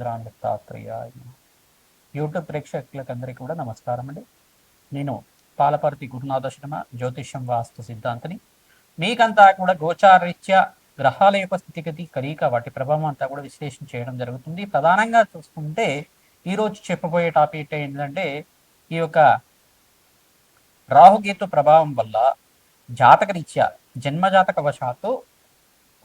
ద్రాన్ YouTube ప్రేక్షకులకు అందరికీ కూడా నమస్కారం అండి. నేను పాలపర్తి గురునాథ శర్మ జ్యోతిష్యం వాస్తు సిద్ధాంతిని. మీకంతా కూడా గోచారీత్యా గ్రహాల యొక్క స్థితిగతి కలీక వాటి ప్రభావం అంతా కూడా విశ్లేషణ చేయడం జరుగుతుంది. ప్రధానంగా చూసుకుంటే ఈరోజు చెప్పబోయే టాపిక్ ఏంటంటే ఈ యొక్క రాహుకేతు ప్రభావం వల్ల జాతకరీత్యా జన్మజాతక వశాత్తు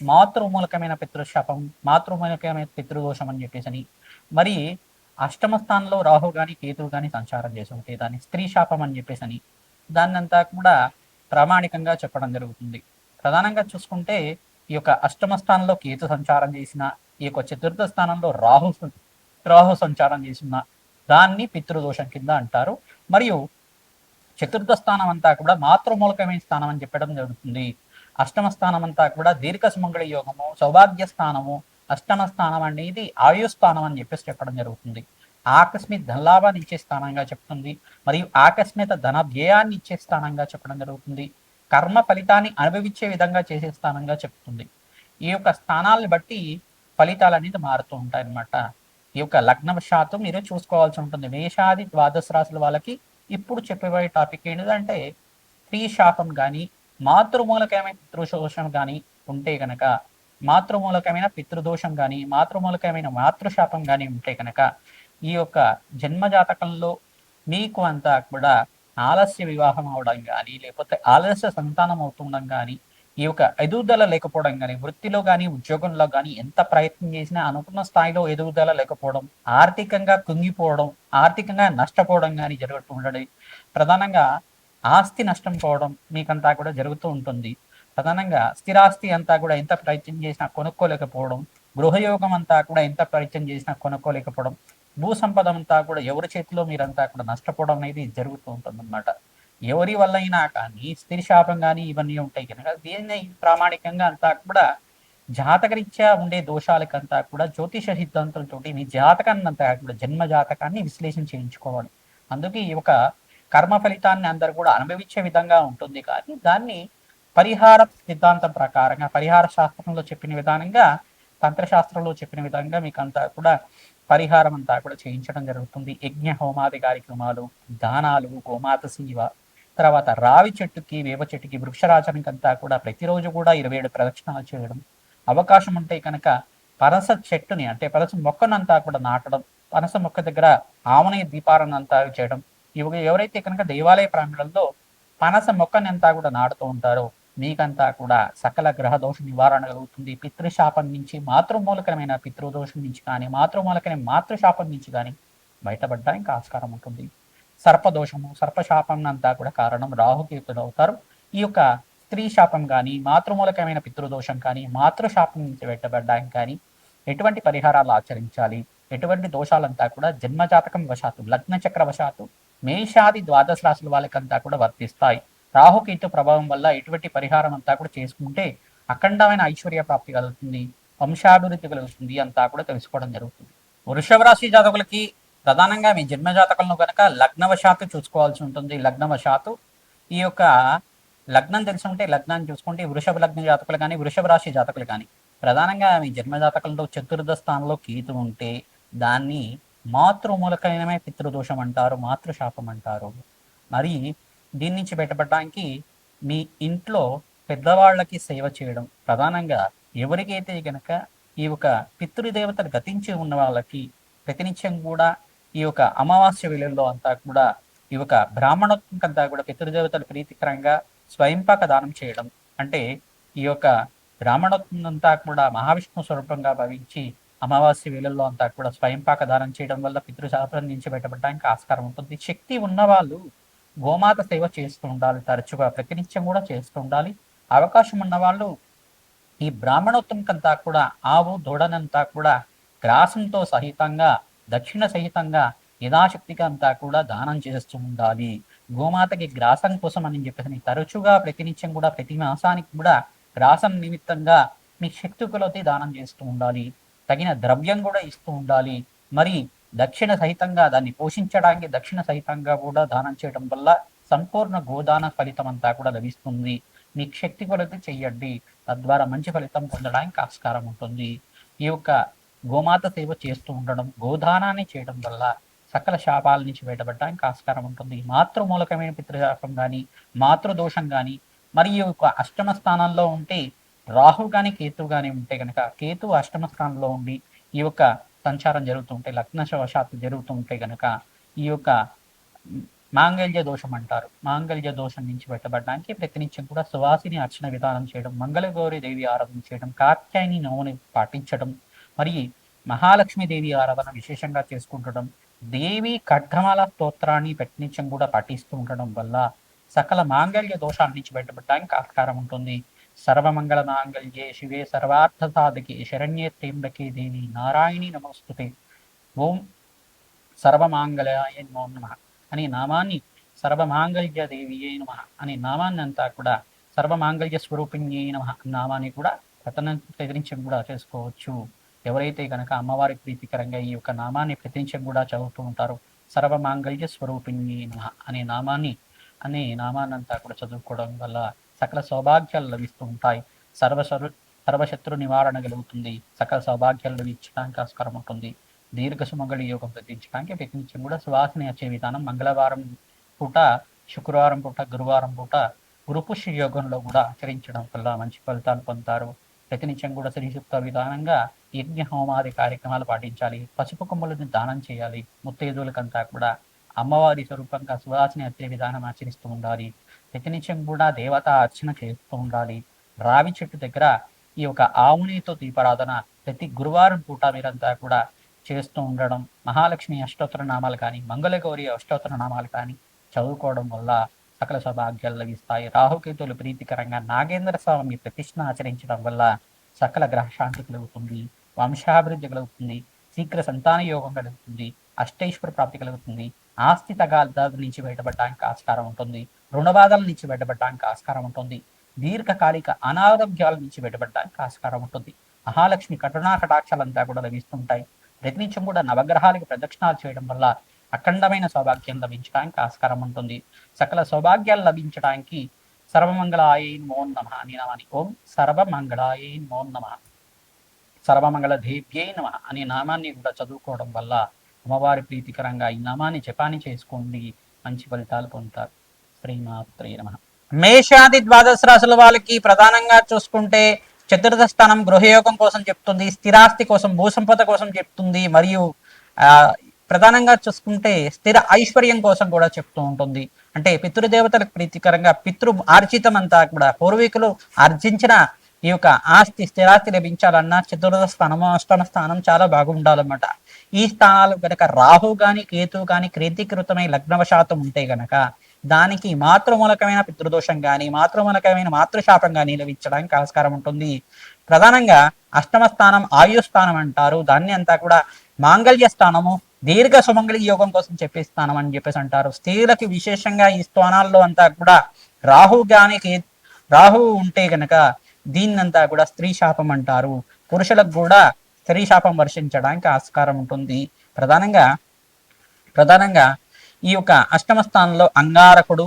మాతృమూలకమైన పితృశాపం మాతృమూలకమైన పితృదోషం అని చెప్పేసి అని మరి అష్టమ స్థానంలో రాహు గాని కేతువు గాని సంచారం చేసి ఉంటే దాన్ని స్త్రీ శాపం అని చెప్పేసి అని దాన్నంతా కూడా ప్రామాణికంగా చెప్పడం జరుగుతుంది. ప్రధానంగా చూసుకుంటే ఈ యొక్క అష్టమ స్థానంలో కేతు సంచారం చేసిన ఈ యొక్క చతుర్థ స్థానంలో రాహు రాహు సంచారం చేసిన దాన్ని పితృదోషం కింద అంటారు. మరియు చతుర్థ స్థానం అంతా కూడా మాతృమూలకమైన స్థానం అని చెప్పడం జరుగుతుంది. అష్టమ స్థానం అంతా కూడా దీర్ఘ సుమంగళ యోగము సౌభాగ్య స్థానము అష్టమ స్థానం అనేది ఆయు స్థానం అని చెప్పేసి చెప్పడం జరుగుతుంది. ఆకస్మిక ధనలాభాన్ని ఇచ్చే స్థానంగా చెప్తుంది. మరియు ఆకస్మిక ధన వ్యయాన్ని ఇచ్చే స్థానంగా చెప్పడం జరుగుతుంది. కర్మ ఫలితాన్ని అనుభవించే విధంగా చేసే స్థానంగా చెప్తుంది. ఈ యొక్క స్థానాలను బట్టి ఫలితాలు అనేది మారుతూ ఉంటాయి అన్నమాట ఈ యొక్క లగ్నవశాత్తు మీరు చూసుకోవాల్సి ఉంటుంది. మేషాది ద్వాదశ రాశుల వాళ్ళకి ఇప్పుడు చెప్పబోయే టాపిక్ ఏంటంటే స్త్రీ శాపం కానీ మాతృమూలకమైన పితృదోషం కానీ ఉంటే కనుక మాతృమూలకమైన పితృదోషం కానీ మాతృమూలకమైన మాతృశాపం కానీ ఉంటే కనుక ఈ యొక్క జన్మ జాతకంలో మీకు అంతా కూడా ఆలస్య వివాహం అవడం కానీ లేకపోతే ఆలస్య సంతానం అవుతుండడం కానీ ఈ యొక్క ఎదుగుదల లేకపోవడం కానీ వృత్తిలో కానీ ఉద్యోగంలో కానీ ఎంత ప్రయత్నం చేసినా అనుకున్న స్థాయిలో ఎదుగుదల లేకపోవడం ఆర్థికంగా కుంగిపోవడం ఆర్థికంగా నష్టపోవడం కానీ జరుగుతూ ఉండడం ప్రధానంగా ఆస్తి నష్టం పోవడం మీకంతా కూడా జరుగుతూ ఉంటుంది. ప్రధానంగా స్థిరాస్తి అంతా కూడా ఎంత ప్రయత్నం చేసినా కొనుక్కోలేకపోవడం గృహయోగం అంతా కూడా ఎంత ప్రయత్నం చేసినా కొనుక్కోలేకపోవడం భూ సంపద అంతా కూడా ఎవరి చేతిలో మీరంతా కూడా నష్టపోవడం అనేది జరుగుతూ ఉంటుంది అనమాట ఎవరి వల్ల అయినా కానీ స్థిర శాపం కానీ ఇవన్నీ ఉంటాయి కనుక దీన్ని ప్రామాణికంగా అంతా కూడా జాతకరీత్యా ఉండే దోషాలకంతా కూడా జ్యోతిష సిద్ధాంతులతోటి మీ జాతకాన్ని అంతా కూడా జన్మ జాతకాన్ని విశ్లేషణ చేయించుకోవాలి. అందుకే ఈ ఒక కర్మ ఫలితాన్ని అందరు కూడా అనుభవించే విధంగా ఉంటుంది. కానీ దాన్ని పరిహార సిద్ధాంతం ప్రకారంగా పరిహార శాస్త్రంలో చెప్పిన విధానంగా తంత్రశాస్త్రంలో చెప్పిన విధంగా మీకు అంతా కూడా పరిహారం అంతా కూడా చేయించడం జరుగుతుంది. యజ్ఞ హోమాది కార్యక్రమాలు దానాలు గోమాత సేవ తర్వాత రావి చెట్టుకి వేప చెట్టుకి వృక్షరాజానికి అంతా కూడా ప్రతిరోజు కూడా ఇరవై ఏడు ప్రదక్షిణాలు చేయడం అవకాశం ఉంటే కనుక పనస చెట్టుని అంటే పనస మొక్కనంతా కూడా నాటడం పనస మొక్క దగ్గర ఆమనయ దీపాలను అంతా చేయడం ఇవి ఎవరైతే కనుక దేవాలయ ప్రాంగణంలో పనస మొక్కని అంతా కూడా నాటుతూ ఉంటారో మీకంతా కూడా సకల గ్రహ దోష నివారణ కలుగుతుంది. పితృశాపం నుంచి మాతృమూలకమైన పితృదోషం నుంచి కానీ మాతృమూలకమైన మాతృశాపం నుంచి కానీ బయటపడడానికి ఆస్కారం ఉంటుంది. సర్పదోషము సర్పశాపం అంతా కూడా కారణం రాహుకేతులు అవుతారు. ఈ యొక్క స్త్రీ శాపం కానీ మాతృమూలకమైన పితృదోషం కానీ మాతృశాపం నుంచి బయటపడడానికి కానీ ఎటువంటి పరిహారాలు ఆచరించాలి? ఎటువంటి దోషాలంతా కూడా జన్మజాతకం వశాత్తు లగ్న చక్ర వశాత్తు మేషాది ద్వాదశ రాశుల వాళ్ళకంతా కూడా వర్తిస్తాయి. రాహుకేతు ప్రభావం వల్ల ఎటువంటి పరిహారం అంతా కూడా చేసుకుంటే అఖండమైన ఐశ్వర్య ప్రాప్తి కలుగుతుంది. వంశాభివృద్ధి కలుగుతుంది అంతా కూడా తెలుసుకోవడం జరుగుతుంది. వృషభ రాశి జాతకులకి ప్రధానంగా మీ జన్మ జాతకులను కనుక లగ్నవశాత్తు చూసుకోవాల్సి ఉంటుంది. లగ్నవశాత్తు ఈ యొక్క లగ్నం తెలిసి ఉంటే లగ్నాన్ని చూసుకుంటే వృషభ లగ్న జాతకులు కానీ వృషభ రాశి జాతకులు కానీ ప్రధానంగా మీ జన్మ జాతకంలో చతుర్థ స్థానంలో కేతు ఉంటే దాన్ని మాతృమూలకైనమే పితృదోషం అంటారు మాతృశాపం అంటారు మరి దీని నుంచి బయటపడడానికి మీ ఇంట్లో పెద్దవాళ్ళకి సేవ చేయడం ప్రధానంగా ఎవరికైతే గనక ఈ యొక్క పితృదేవతలు గతించి ఉన్న వాళ్ళకి ప్రతినిత్యం కూడా ఈ యొక్క అమావాస్య విలువలో అంతా కూడా ఈ యొక్క బ్రాహ్మణోత్మకంతా కూడా పితృదేవతల ప్రీతికరంగా స్వయంపాక దానం చేయడం. అంటే ఈ యొక్క బ్రాహ్మణోత్మంతా కూడా మహావిష్ణు స్వరూపంగా భావించి అమావాస్య వేళల్లో అంతా కూడా స్వయంపాక దానం చేయడం వల్ల పితృశాపం నుంచి బయటపడడానికి ఆస్కారం ఉంటుంది. శక్తి ఉన్నవాళ్ళు గోమాత సేవ చేస్తూ ఉండాలి. తరచుగా ప్రతినిత్యం కూడా చేస్తూ ఉండాలి. అవకాశం ఉన్నవాళ్ళు ఈ బ్రాహ్మణోత్తంకంతా కూడా ఆవు దూడనంతా కూడా గ్రాసంతో సహితంగా దక్షిణ సహితంగా యథాశక్తిగా అంతా కూడా దానం చేస్తూ ఉండాలి. గోమాతకి గ్రాసం కోసం అని చెప్పేసి తరచుగా ప్రతినిత్యం కూడా ప్రతి మాసానికి కూడా గ్రాసం నిమిత్తంగా మీ శక్తి కొలది దానం చేస్తూ ఉండాలి. తగిన ద్రవ్యం కూడా ఇస్తూ ఉండాలి. మరి దక్షిణ సహితంగా దాన్ని పోషించడానికి దక్షిణ సహితంగా కూడా దానం చేయడం వల్ల సంపూర్ణ గోదాన ఫలితం అంతా కూడా లభిస్తుంది. మీకు శక్తి కొలది చెయ్యండి. తద్వారా మంచి ఫలితం పొందడానికి ఆస్కారం ఉంటుంది. ఈ యొక్క గోమాత సేవ చేస్తూ ఉండడం గోదానాన్ని చేయడం వల్ల సకల శాపాల నుంచి బయటపడడానికి ఆస్కారం ఉంటుంది. మాతృమూలకమైన పితృశాపం కానీ మాతృదోషం కానీ మరియు యొక్క అష్టమ స్థానంలో ఉంటే రాహు కానీ కేతు కానీ ఉంటే కనుక కేతు అష్టమ స్థానంలో ఉండి ఈ యొక్క సంచారం జరుగుతుంటే లగ్నశవశాత్తు జరుగుతుంటే కనుక ఈ యొక్క మాంగళ్య దోషం అంటారు. మాంగళ్య దోషం నుంచి బయటపడడానికి ప్రతినిత్యం కూడా సువాసిని అర్చన విధానం చేయడం మంగళగౌరి దేవి ఆరాధన చేయడం కార్త్యాయని నవని పాటించడం మరి మహాలక్ష్మీదేవి ఆరాధన విశేషంగా చేసుకుంటడం దేవి ఖడ్గమాల స్తోత్రాన్ని ప్రతినిత్యం కూడా పాటిస్తూ ఉండడం వల్ల సకల మాంగళ్య దోషాల నుంచి బయటపడడానికి ఆస్కారం ఉంటుంది. సర్వమంగళమాంగళ్యే శివే సర్వార్థ సాధకే శరణ్యే త్ర్యంబకే దేవి నారాయణి నమోస్తుతే. ఓం సర్వమాంగళాయ నమో నమ అనే నామాన్ని సర్వమాంగళ్య దేవియే నమ అనే నామాన్ని అంతా కూడా సర్వమాంగళ్య స్వరూపిణ్యే నమ నామాన్ని కూడా ప్రతన ప్రతినిత్యం కూడా చేసుకోవచ్చు. ఎవరైతే కనుక అమ్మవారి ప్రీతికరంగా ఈ యొక్క నామాన్ని ప్రతినిత్యం కూడా చదువుతూ ఉంటారో సర్వమాంగళ్య స్వరూపిణ్యే నమ అనే నామాన్ని అనే నామాన్నంతా కూడా చదువుకోవడం వల్ల సకల సౌభాగ్యాలు లభిస్తూ ఉంటాయి. సర్వసరు సర్వశత్రు నివారణ కలుగుతుంది. సకల సౌభాగ్యాలు లభించడానికి ఆస్కారం ఉంటుంది. దీర్ఘ సుమంగళి యోగం ప్రతించడానికి ప్రతినిత్యం కూడా సువాసన వచ్చే విధానం మంగళవారం పూట శుక్రవారం పూట గురువారం పూట గురుపుష్య యోగంలో కూడా ఆచరించడం వల్ల మంచి ఫలితాలు పొందుతారు. ప్రతినిత్యం కూడా శ్రీసూక్త విధానంగా యజ్ఞ హోమాది కార్యక్రమాలు పాటించాలి. పసుపు కొమ్మలను దానం చేయాలి. ముత్తైదువులకంతా కూడా అమ్మవారి స్వరూపంగా సువాసన వచ్చే విధానం ఆచరిస్తూ ఉండాలి. ప్రతినిత్యం కూడా దేవత అర్చన చేస్తూ ఉండాలి. రావి చెట్టు దగ్గర ఈ యొక్క ఆవునితో దీపారాధన ప్రతి గురువారం పూట మీరంతా కూడా చేస్తూ ఉండడం మహాలక్ష్మి అష్టోత్తర నామాలు కానీ మంగళగౌరి అష్టోత్తర నామాలు కానీ చదువుకోవడం వల్ల సకల సౌభాగ్యాలు లభిస్తాయి. రాహుకేతులు ప్రీతికరంగా నాగేంద్ర స్వామి ప్రతిష్ఠ ఆచరించడం వల్ల సకల గ్రహశాంతి కలుగుతుంది వంశాభివృద్ధి కలుగుతుంది శీఘ్ర సంతాన యోగం కలుగుతుంది అష్టైశ్వర ప్రాప్తి కలుగుతుంది. ఆస్తి తగాదాల నుంచి బయటపడడానికి ఆస్కారం ఉంటుంది. రుణబాధల నుంచి బయటపడడానికి ఆస్కారం ఉంటుంది. దీర్ఘకాలిక అనారోగ్యాల నుంచి బయటపడడానికి ఆస్కారం ఉంటుంది. మహాలక్ష్మి కటునా కటాక్షాలంతా కూడా లభిస్తుంటాయి. ప్రతినిత్యం కూడా నవగ్రహాలకు ప్రదక్షిణాలు చేయడం వల్ల అఖండమైన సౌభాగ్యం లభించడానికి ఆస్కారం ఉంటుంది. సకల సౌభాగ్యాలు లభించడానికి సర్వమంగళాయ మోన్ నమ అని నామాని ఓం సర్వమంగళాయ మోన్ నమ. సర్వమంగళ దేవ్యై నమ అనే నామాన్ని కూడా చదువుకోవడం వల్ల అమ్మవారి ప్రీతికరంగా ఈ నామాన్ని జపాన్ని చేసుకోండి. మంచి ఫలితాలు పొందుతారు. శ్రీమాత్రే నమ. మేషాది ద్వాదశ రాశుల వాళ్ళకి ప్రధానంగా చూసుకుంటే చతుర్థ స్థానం గృహయోగం కోసం చెప్తుంది స్థిరాస్తి కోసం భూసంపద కోసం చెప్తుంది మరియు ఆ ప్రధానంగా చూసుకుంటే స్థిర ఐశ్వర్యం కోసం కూడా చెప్తూ ఉంటుంది. అంటే పితృదేవతలకు ప్రీతికరంగా పితృ ఆర్జితం అంతా కూడా పూర్వీకులు ఆర్జించిన ఈ యొక్క ఆస్తి స్థిరాస్తి లభించాలన్నా చతుర్థ స్థానము అష్టమ స్థానం చాలా బాగుండాలన్నమాట. ఈ స్థానాలు గనక రాహు గాని కేతు గాని క్రీతికృతమై లగ్నవశాతం ఉంటే గనక దానికి మాతృమూలకమైన పితృదోషం గాని మాతృమూలకమైన మాతృశాపం గాని లభించడానికి ఆస్కారం ఉంటుంది. ప్రధానంగా అష్టమ స్థానం ఆయు స్థానం అంటారు. దాన్ని అంతా కూడా మాంగళ్య స్థానము దీర్ఘ సుమంగళి యోగం కోసం చెప్పే స్థానం అని చెప్పేసి అంటారు. స్త్రీలకి విశేషంగా ఈ స్థానాల్లో అంతా కూడా రాహు గాని కే రాహు ఉంటే గనక దీన్నంతా కూడా స్త్రీ శాపం అంటారు. పురుషులకు కూడా స్త్రీ శాపం వర్షించడానికి ఆస్కారం ఉంటుంది. ప్రధానంగా ప్రధానంగా ఈ యొక్క అష్టమ స్థానంలో అంగారకుడు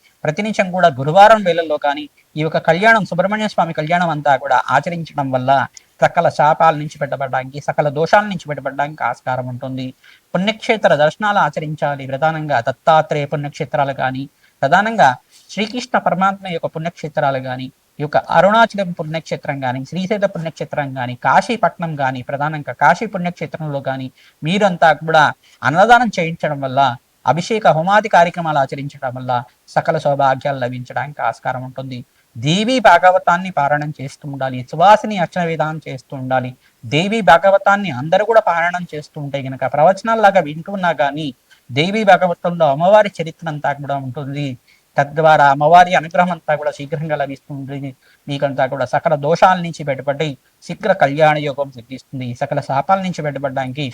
ప్రతినిత్యం కూడా గురువారం వేళల్లో కానీ ఈ యొక్క కళ్యాణం సుబ్రహ్మణ్య స్వామి కళ్యాణం అంతా కూడా ఆచరించడం వల్ల సకల శాపాల నుంచి పెట్టబడడానికి సకల దోషాల నుంచి పెట్టబడడానికి ఆస్కారం ఉంటుంది. పుణ్యక్షేత్ర దర్శనాలు ఆచరించాలి ప్రధానంగా. దత్తాత్రేయ పుణ్యక్షేత్రాలు కానీ ప్రధానంగా శ్రీకృష్ణ పరమాత్మ యొక్క పుణ్యక్షేత్రాలు కానీ ఈ యొక్క అరుణాచలం పుణ్యక్షేత్రం కానీ శ్రీశైల పుణ్యక్షేత్రం కానీ కాశీపట్నం కానీ ప్రధానంగా కాశీ పుణ్యక్షేత్రంలో కానీ మీరంతా కూడా అన్నదానం చేయించడం వల్ల అభిషేక హోమాది కార్యక్రమాలు ఆచరించడం వల్ల సకల సౌభాగ్యాలు లభించడానికి ఆస్కారం ఉంటుంది. దేవి భాగవతాన్ని పారాయణం చేస్తూ ఉండాలి. సువాసిని అర్చన విధానం చేస్తూ ఉండాలి. దేవి భాగవతాన్ని అందరూ కూడా పారాయణం చేస్తూ ఉంటే గనక ప్రవచనాల్లాగా వింటున్నా కానీ దేవి భాగవతంలో అమ్మవారి చరిత్ర అంతా కూడా ఉంటుంది. తద్వారా అమ్మవారి అనుగ్రహం అంతా కూడా శీఘ్రంగా లభిస్తుంది. మీకంతా కూడా సకల దోషాల నుంచి బయటపడి శీఘ్ర కళ్యాణ యోగం సిద్ధిస్తుంది. సకల శాపాల నుంచి బయటపడడానికి